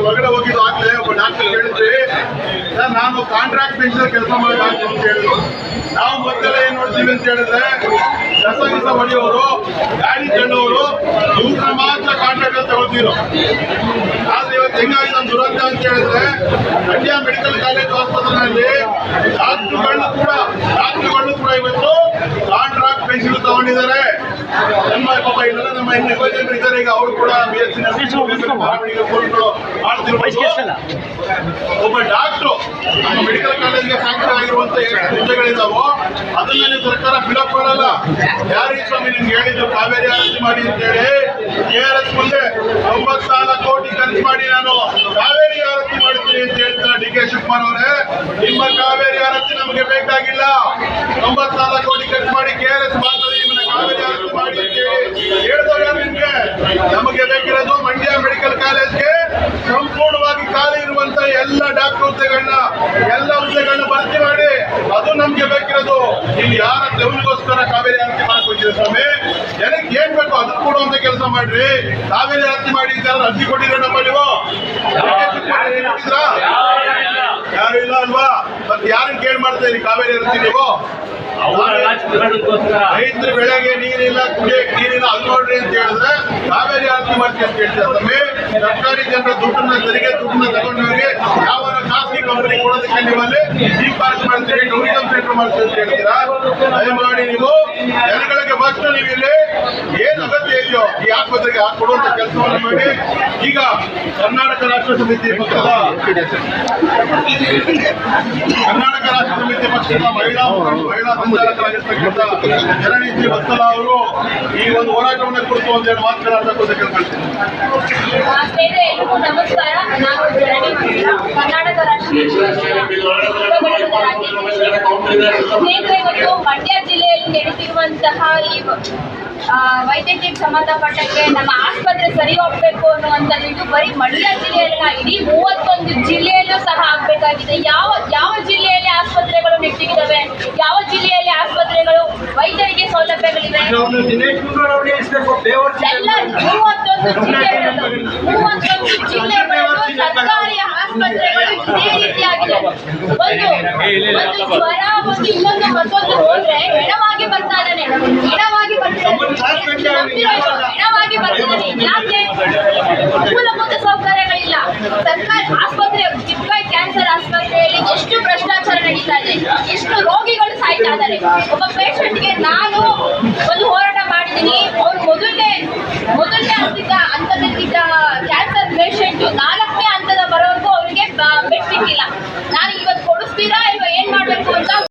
ಹೊರಗಡೆ ಹೋಗಿದ್ದು ಆಗ್ಲೇ ಒಬ್ಬ ಡಾಕ್ಟರ್ ಹೇಳಿದ್ರಿ ಸರ್, ನಾನು ಕಾಂಟ್ರಾಕ್ಟ್ ಬೇಸಿಸ್ ಕೆಲಸ ಮಾಡಬೇಕು ಅಂತ ಹೇಳಿದ್ರು. ನಾವು ಮೊದಲೇ ಏನ್ ನೋಡ್ತೀವಿ ಅಂತ ಹೇಳಿದ್ರೆ, ಕಸ ಕಸ ಹೊಡೆಯೋರು, ಗಾಡಿ ತಳ್ಳೋರು ಇವ್ರನ್ನ ಮಾತ್ರ ಕಾಂಟ್ರಾಕ್ಟ್ ಅಂತ ತಗೊಳ್ತಿರೋ. ಆದ್ರೆ ಇವತ್ತು ಹೆಂಗಾಗಿ ನಮ್ಮ ದುರಂತ ಅಂತ ಹೇಳಿದ್ರೆ, ಮಂಡ್ಯ ಮೆಡಿಕಲ್ ಕಾಲೇಜ್ ಆಸ್ಪತ್ರೆಯಲ್ಲಿ ಡಾಕ್ಟರ್ಗಳು ಕೂಡ ಡಾಕ್ಟರ್ಗಳು ಕೂಡ ಇವತ್ತು ಕಾಂಟ್ರಾಕ್ಟ್ ಬೇಸಿಸ್ ತಗೊಂಡಿದ್ದಾರೆ. ನಮ್ಮ ಪಾಪ ಇಲ್ಲ ನಮ್ಮ ಹೆಣ್ಣು ಇದ್ದಾರೆ. ಈಗ ಅವರು ಕೂಡ ಬಿ ಎಸ್ ಮಾಡ್ತಿರ್ಬೋದು. ಒಬ್ಬ ಡಾಕ್ಟ್ರು ನಮ್ಮ ಮೆಡಿಕಲ್ ಕಾಲೇಜ್ಗೆ ಸ್ಯಾಂಕ್ಷನ್ ಆಗಿರುವಂತ ಹುದ್ದೆಗಳಿದಾವೋ ಅದನ್ನೇ ಸರ್ಕಾರ ಫಿಲಪ್ ಮಾಡಲ್ಲ ಯಾರಿಗೆ ಸ್ವಾಮಿ ನಿಮ್ಗೆ ಹೇಳಿದ್ದು? ಕಾವೇರಿ ಆರತಿ ಮಾಡಿ ಅಂತ ಹೇಳಿ. ಕೆ ಆರ್ ಎಸ್ ಮುಂದೆ ತೊಂಬತ್ನಾಲ್ಕು ಕೋಟಿ ಖರ್ಚು ಮಾಡಿ ನಾನು ಕಾವೇರಿ ಆರತಿ ಮಾಡ್ತೀನಿ ಅಂತ ಹೇಳ್ತಾರೆ ಡಿ ಕೆ ಶಿವಕುಮಾರ್ ಅವರೇ ನಿಮ್ಮ ಕಾವೇರಿ ಆರತಿ ನಮಗೆ ಬೇಕಾಗಿಲ್ಲ. ತೊಂಬತ್ನಾಲ್ಕು ಕೋಟಿ ಖರ್ಚು ಮಾಡಿ ಕೆ ಆರ್ ಎಸ್ ಮಾಡ್ತಾರೆ ನಿಮ್ಮನ್ನ ಕಾವೇರಿ ಆರತಿ ಮಾಡಿ ಅಂತ ಹೇಳಿ ಹೇಳ್ದವ್ರು ಯಾರು ನಿಮ್ಗೆ? ನಮಗೆ ಬೇಕಿರೋದು ಮಂಡ್ಯ ಮೆಡಿಕಲ್ ಕಾಲೇಜ್ಗೆ ಸಂಪೂರ್ಣವಾಗಿ ಖಾಲಿ ಇರುವಂತ ಎಲ್ಲ ಡಾಕ್ಟರ್ ಹುದ್ದೆಗಳನ್ನ ಎಲ್ಲ ಹುದ್ದೆಗಳನ್ನ ಭರ್ತಿ ಮಾಡಿ ಅದು ನಮ್ಗೆ ಬೇಕಿರೋದು. ಇಲ್ಲಿ ಯಾರ ದೇವರಿಗೋಸ್ಕರ ಕಾವೇರಿ ಆರತಿ ಮಾಡಕ್ ಸ್ವಾಮಿ? ಜನಕ್ಕೆ ಏನ್ ಬೇಕು ಅದು ಕೊಡುವಂತ ಕೆಲಸ ಮಾಡ್ರಿ. ಕಾವೇರಿ ಆರತಿ ಮಾಡಿ ಇದ್ದಾರೆ ಅರ್ಜಿ ನಮ್ಮ ನೀವು? ಕೊಟ್ಟಿದ್ರಾ? ಯಾರು ಇಲ್ಲ ಅಲ್ವಾ? ಮತ್ತೆ ಯಾರನ್ನ ಕೇಳ್ ಮಾಡ್ತಾ ಇರಿ ಕಾವೇರಿ ಆರತಿ ನೀವು? ರೈತರ ಬೆಳೆಗೆ ನೀರಿಲ್ಲ, ಕುಡಿಯಕ್ಕೆ ನೀರಿಲ್ಲ ಅದು ನೋಡ್ರಿ ಅಂತ ಹೇಳಿದ್ರೆ ಕಾವೇರಿ ಆರತಿ ಅಂತ ಹೇಳ್ತಾರೆ. ಸರ್ಕಾರಿ ಜನರ ದುಡ್ಡನ್ನ ತೆರಿಗೆ ದುಡ್ಡನ್ನ ತಗೊಂಡವರಿಗೆ ಯಾವ ಖಾಸಗಿ ಕಂಪನಿ ಕೊಡೋದಕ್ಕೆ ನಿಮ್ಮಲ್ಲಿ ಈ ಪಾರ್ಕ್ ಮಾಡ್ತೀರಿ ಮಾಡ್ತೀವಿ ಅಂತ ಹೇಳ್ತೀರಾ? ದಯಮಾಡಿ ನೀವು ಜನಗಳಿಗೆ ಫಸ್ಟ್ ನೀವು ಇಲ್ಲಿ ಏನ್ ಅಗತ್ಯ ಇದೆಯೋ ಈ ಆಸ್ಪತ್ರೆಗೆ ಕೊಡುವಂತ ಕೆಲಸವನ್ನು ಮಾಡಿ. ಈಗ ಕರ್ನಾಟಕ ರಾಷ್ಟ್ರ ಸಮಿತಿ ಪಕ್ಷದ ಕರ್ನಾಟಕ ರಾಷ್ಟ್ರ ಸಮಿತಿ ಪಕ್ಷದ ಮಹಿಳಾ ಮಹಿಳಾ ಸಂಚಾಲಕರಾಗಿರ್ತಕ್ಕಂಥ ಜನನೀತಿ ವತ್ಸಲ ಅವರು ಈ ಒಂದು ಹೋರಾಟವನ್ನು ಕುರಿತು ಒಂದೆರಡು ಮಾತನಾಡಬೇಕು ಅಂತ ಕೇಳ್ಕೊಳ್ತೀನಿ. ನಮಸ್ಕಾರ ನಾನು ಜನನಿ ಕರ್ನಾಟಕ ರಾಷ್ಟ್ರೀಯ ಸ್ನೇಹಿತರೆ ಇವತ್ತು ಮಂಡ್ಯ ಜಿಲ್ಲೆಯಲ್ಲಿ ನಡೆಸಿರುವಂತಹ ಈ ವೈದ್ಯಕೀಯ ಸಂಬಂಧಪಟ್ಟಂಗೆ ನಮ್ಮ ಆಸ್ಪತ್ರೆ ಸರಿ ಹೋಗ್ಬೇಕು ಅನ್ನುವಂಥದ್ದು ಇದು ಬರೀ ಮಂಡ್ಯ ಜಿಲ್ಲೆಯಲ್ಲ ಇಡೀ ಮೂವತ್ತೊಂದು ಜಿಲ್ಲೆಯಲ್ಲೂ ಸಹ ಆಗ್ಬೇಕಾಗಿದೆ. ಯಾವ ಯಾವ ಜಿಲ್ಲೆಯಲ್ಲಿ ಆಸ್ಪತ್ರೆಗಳು ನೆಟ್ಟಿಗಿದಾವೆ? ಯಾವ ಜಿಲ್ಲೆಯಲ್ಲಿ ಆಸ್ಪತ್ರೆಗಳು ವೈದ್ಯರಿಗೆ ಸೌಲಭ್ಯಗಳಿವೆ? ಎಲ್ಲ ಮೂವತ್ತೊಂದು ಜಿಲ್ಲೆಗಳು ಮೂವತ್ತೊಂದು ಜಿಲ್ಲೆಗಳು ಸರ್ಕಾರಿ ಆಸ್ಪತ್ರೆಗಳು ಇದೇ ರೀತಿಯಾಗಿದೆ. ಒಂದು ಇಲ್ಲೊಂದು ಮತ್ತೊಂದು ಹೋದ್ರೆ ಎಡವಾಗಿ ಬರ್ತಾನೆ. ಎಡವಾಗಿ ಎಡವಾಗಿ ಬರ್ತಾನೆ. ಯಾಕೆ? ಮೂಲಭೂತ ಸೌಕರ್ಯಗಳಿಲ್ಲ. ಸರ್ಕಾರ ಆಸ್ಪತ್ರೆ ಕಿಟ್ಬೈ ಕ್ಯಾನ್ಸರ್ ಆಸ್ಪತ್ರೆಯಲ್ಲಿ ಎಷ್ಟು ಭ್ರಷ್ಟಾಚಾರ ನಡೀತಾ ಇದೆ ಎಷ್ಟು ರೋಗಿಗಳು ಸಾಯ್ತಾ ಇದ್ದಾರೆ. ಒಬ್ಬ ಪೇಷಂಟ್ಗೆ ನಾನು ಒಂದು ಹೋರಾಟ ಮಾಡಿದ್ದೀನಿ. ಅವ್ರು ಮೊದಲನೇ ಮೊದಲನೇ ಹಂತದ ಹಂತದಲ್ಲಿದ್ದ ಕ್ಯಾನ್ಸರ್ ಪೇಷಂಟ್ ನಾಲ್ಕನೇ ಹಂತದ ಬರೋವರೆಗೂ ಅವರಿಗೆ ಬೆಡ್ ಸಿಕ್ಕಿಲ್ಲ. ನಾನು